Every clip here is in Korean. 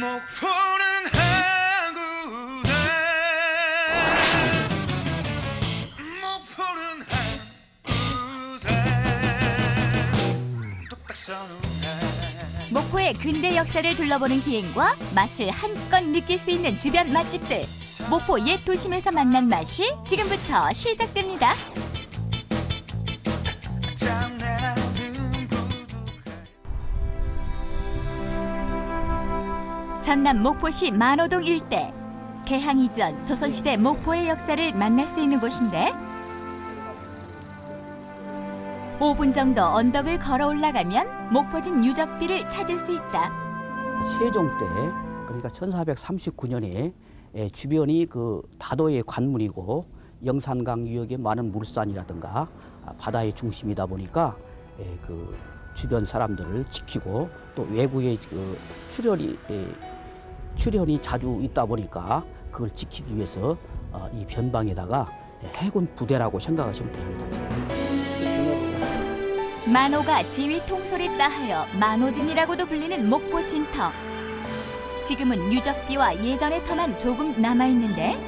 목포는 항구대 목포는 항구대 서는 목포의 근대 역사를 둘러보는 기행과 맛을 한껏 느낄 수 있는 주변 맛집들. 목포 옛 도심에서 만난 맛이 지금부터 시작됩니다. 전남 목포시 만호동 일대. 개항 이전 조선시대 목포의 역사를 만날 수 있는 곳인데 5분 정도 언덕을 걸어 올라가면 목포진 유적비를 찾을 수 있다. 세종 때 그러니까 1439년에 예, 주변이 그 다도의 관문이고 영산강 유역에 많은 물산이라든가 아, 바다의 중심이다 보니까 예, 그 주변 사람들을 지키고 또 외국의 그 출혈이 예, 출현이 자주 있다 보니까 그걸 지키기 위해서 어, 이 변방에다가 예, 해군 부대라고 생각하시면 됩니다. 만호가 지휘 통솔에 따하여 만호진이라고도 불리는 목포 진터. 지금은 유적비와 예전의 터만 조금 남아 있는데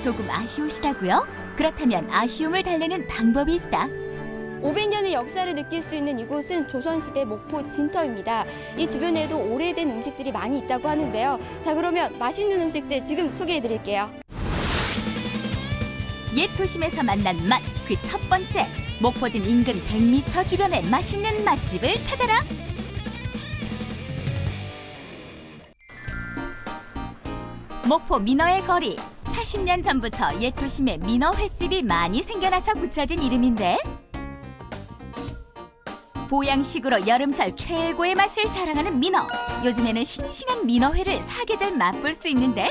조금 아쉬우시다고요? 그렇다면 아쉬움을 달래는 방법이 있다. 500년의 역사를 느낄 수 있는 이곳은 조선시대 목포 진터입니다. 이 주변에도 오래된 음식들이 많이 있다고 하는데요. 자, 그러면 맛있는 음식들 지금 소개해 드릴게요. 옛 도심에서 만난 맛 그 첫 번째 목포진 인근 100m 주변의 맛있는 맛집을 찾아라. 목포 민어의 거리 40년 전부터 옛 도심에 민어 횟집이 많이 생겨나서 붙여진 이름인데 보양식으로 여름철 최고의 맛을 자랑하는 민어 요즘에는 싱싱한 민어회를 사계절 맛볼 수 있는데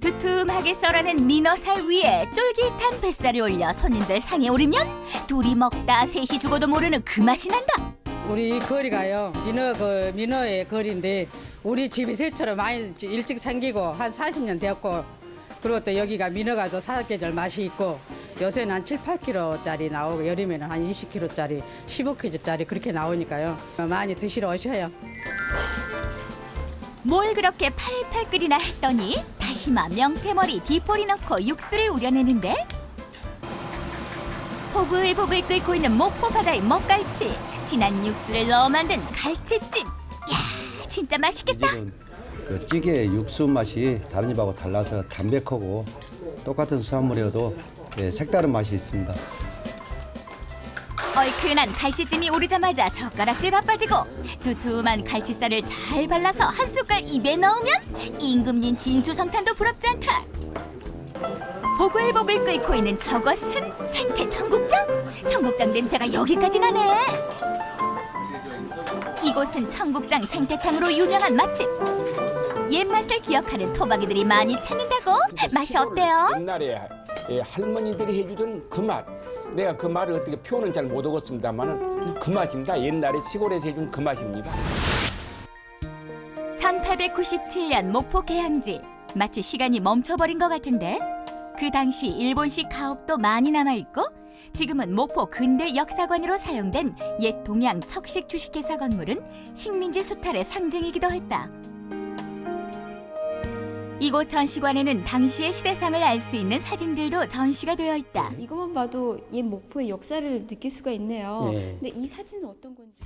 두툼하게 썰어낸 민어살 위에 쫄깃한 뱃살을 올려 손님들 상에 오르면 둘이 먹다 셋이 죽어도 모르는 그 맛이 난다. 우리 거리가요 민어 그 민어의 거리인데 우리 집이 새처럼 많이 일찍 생기고 한 40년 되었고 그리고 또 여기가 민어가 또 사계절 맛이 있고 요새는 한 7, 8kg짜리 나오고 여름에는 한 20kg짜리, 15kg짜리 그렇게 나오니까요. 많이 드시러 오셔요. 뭘 그렇게 팔팔 끓이나 했더니 다시마, 명태머리, 디포리 넣고 육수를 우려내는데? 보글보글 끓고 있는 목포 바다의 먹갈치 진한 육수를 넣어 만든 갈치찜. 야 진짜 맛있겠다. 이제는 그 찌개 육수 맛이 다른 집하고 달라서 담백하고 똑같은 수산물이어도 예, 색다른 맛이 있습니다. 얼큰한 갈치찜이 오르자마자 젓가락질 바빠지고 두툼한 갈치살을 잘 발라서 한 숟갈 입에 넣으면 임금님 진수성찬도 부럽지 않다. 보글보글 끓고 있는 저것은 생태 청국장? 청국장 냄새가 여기까지 나네. 이곳은 청국장 생태탕으로 유명한 맛집. 옛맛을 기억하는 토박이들이 많이 찾는다고? 맛이 어때요? 옛날에 예, 할머니들이 해주던 그 맛. 내가 그 말을 어떻게 표현은 잘 못 하겠습니다만은 그 맛입니다. 옛날에 시골에서 해준 그 맛입니다. 1897년 목포 개항지 마치 시간이 멈춰버린 것 같은데 그 당시 일본식 가옥도 많이 남아 있고 지금은 목포 근대 역사관으로 사용된 옛 동양 척식 주식회사 건물은 식민지 수탈의 상징이기도 했다. 이곳 전시관에는 당시의 시대상을 알 수 있는 사진들도 전시가 되어 있다. 이것만 봐도 옛 목포의 역사를 느낄 수가 있네요. 네. 근데 이 사진은 어떤 건지.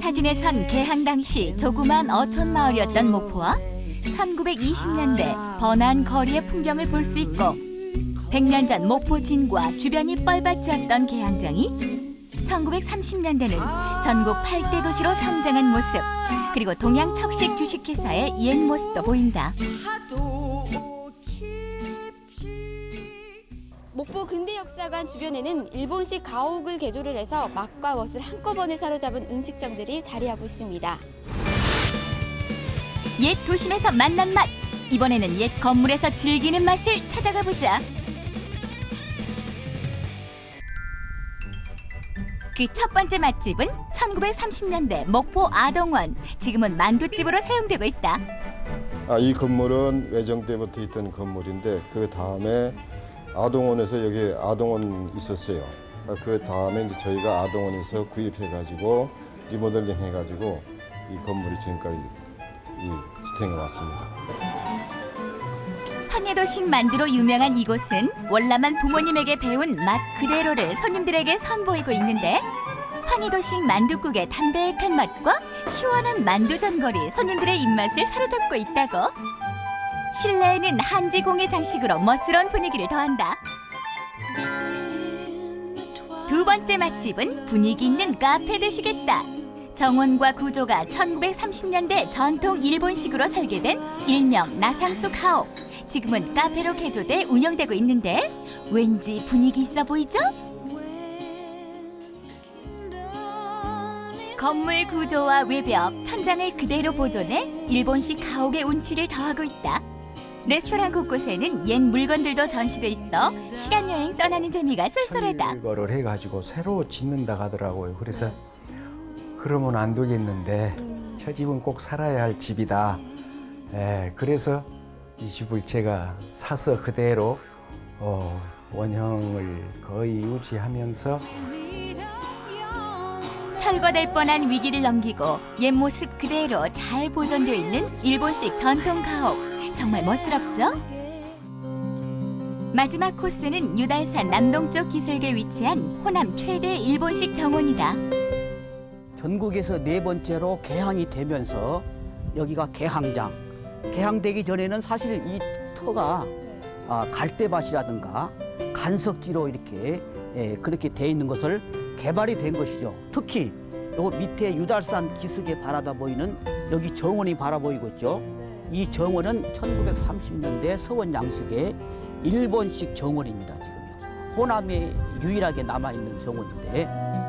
사진에선 개항 당시 조그만 어촌 마을이었던 목포와 1920년대 번안 거리의 풍경을 볼 수 있고 100년 전 목포 진과 주변이 뻘밭이었던 개항장이 1930년대는 전국 8대 도시로 성장한 모습 그리고 동양 척식 주식회사의 옛 모습도 보인다. 목포 근대 역사관 주변에는 일본식 가옥을 개조를 해서 맛과 멋을 한꺼번에 사로잡은 음식점들이 자리하고 있습니다. 옛 도심에서 만난 맛 이번에는 옛 건물에서 즐기는 맛을 찾아가 보자. 그 첫 번째 맛집은 1930년대 목포 아동원 지금은 만두집으로 사용되고 있다. 아, 이 건물은 외정 때부터 있던 건물인데 그 다음에 아동원에서 여기 아동원 있었어요. 어, 그 다음에 이제 저희가 아동원에서 구입해가지고 리모델링 해가지고 이 건물이 지금까지 이 지탱해 왔습니다. 황해도식 만두로 유명한 이곳은 월남한 부모님에게 배운 맛 그대로를 손님들에게 선보이고 있는데 황해도식 만두국의 담백한 맛과 시원한 만두 전골이 손님들의 입맛을 사로잡고 있다고 실내에는 한지 공예 장식으로 멋스러운 분위기를 더한다. 두 번째 맛집은 분위기 있는 카페 되시겠다. 정원과 구조가 1930년대 전통 일본식으로 설계된 일명 나상수 가옥. 지금은 카페로 개조돼 운영되고 있는데 왠지 분위기 있어 보이죠? 건물 구조와 외벽, 천장을 그대로 보존해 일본식 가옥의 운치를 더하고 있다. 레스토랑 곳곳에는 옛 물건들도 전시돼 있어 시간 여행 떠나는 재미가 쏠쏠하다. 이거를 해가지고 새로 짓는다 하더라고요. 그래서 그러면 안 되겠는데 저 집은 꼭 살아야 할 집이다. 예, 그래서 이 집을 제가 사서 그대로 어, 원형을 거의 유지하면서 철거될 뻔한 위기를 넘기고 옛 모습 그대로 잘 보존되어 있는 일본식 전통 가옥 정말 멋스럽죠? 마지막 코스는 유달산 남동쪽 기슭에 위치한 호남 최대 일본식 정원이다. 전국에서 네 번째로 개항이 되면서 여기가 개항장. 개항되기 전에는 사실 이 터가 아, 갈대밭이라든가 간석지로 이렇게 예, 그렇게 돼 있는 것을 개발이 된 것이죠. 특히 요 밑에 유달산 기슭에 바라다 보이는 여기 정원이 바라보이고 있죠. 이 정원은 1930년대 서원 양식의 일본식 정원입니다. 지금요. 호남에 유일하게 남아 있는 정원인데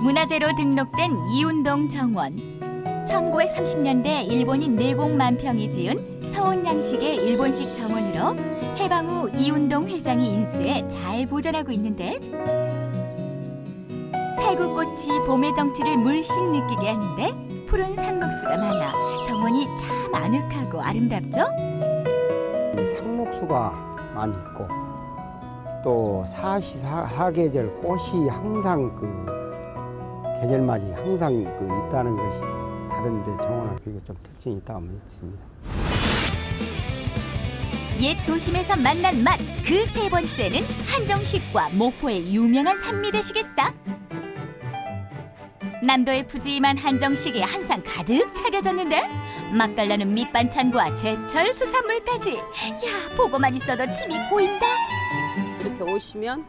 문화재로 등록된 이운동 정원. 1930년대 일본인 내공 만평이 지은 서원 양식의 일본식 정원으로 해방 후 이운동 회장이 인수해 잘 보존하고 있는데 살구꽃이 봄의 정취를 물씬 느끼게 하는데 푸른 산국수가 많아 정원이 참 아늑하고 아름답죠? 상록수가 많이 있고 또 사시 사, 사계절 꽃이 항상 그 계절맞이 항상 그 있다는 것이 다른데 비교 좀 특징이 있다고 믿습니다. 옛 도심에서 만난 맛 그 세 번째는 한정식과 모포의 유명한 산미 되시겠다. 남도의 푸짐한 한정식이 항상 가득 차려졌는데 맛깔나는 밑반찬과 제철 수산물까지 야 보고만 있어도 침이 고인다. 이렇게 오시면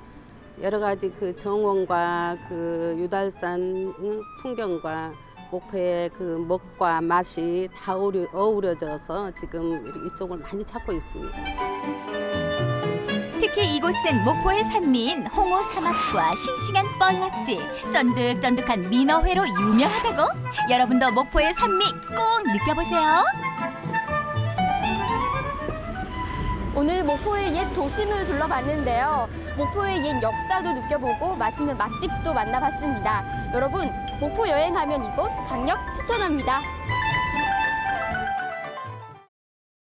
여러 가지 그 정원과 그 유달산 응, 풍경과 목포의 그 먹과 맛이 다 어우러, 어우러져서 지금 이쪽을 많이 찾고 있습니다. 특히 이곳은 목포의 산미인 홍어 사막과 싱싱한 뻘락지, 쫀득쫀득한 민어회로 유명하다고 여러분도 목포의 산미 꼭 느껴보세요. 오늘 목포의 옛 도심을 둘러봤는데요. 목포의 옛 역사도 느껴보고 맛있는 맛집도 만나봤습니다. 여러분, 목포 여행하면 이곳 강력 추천합니다.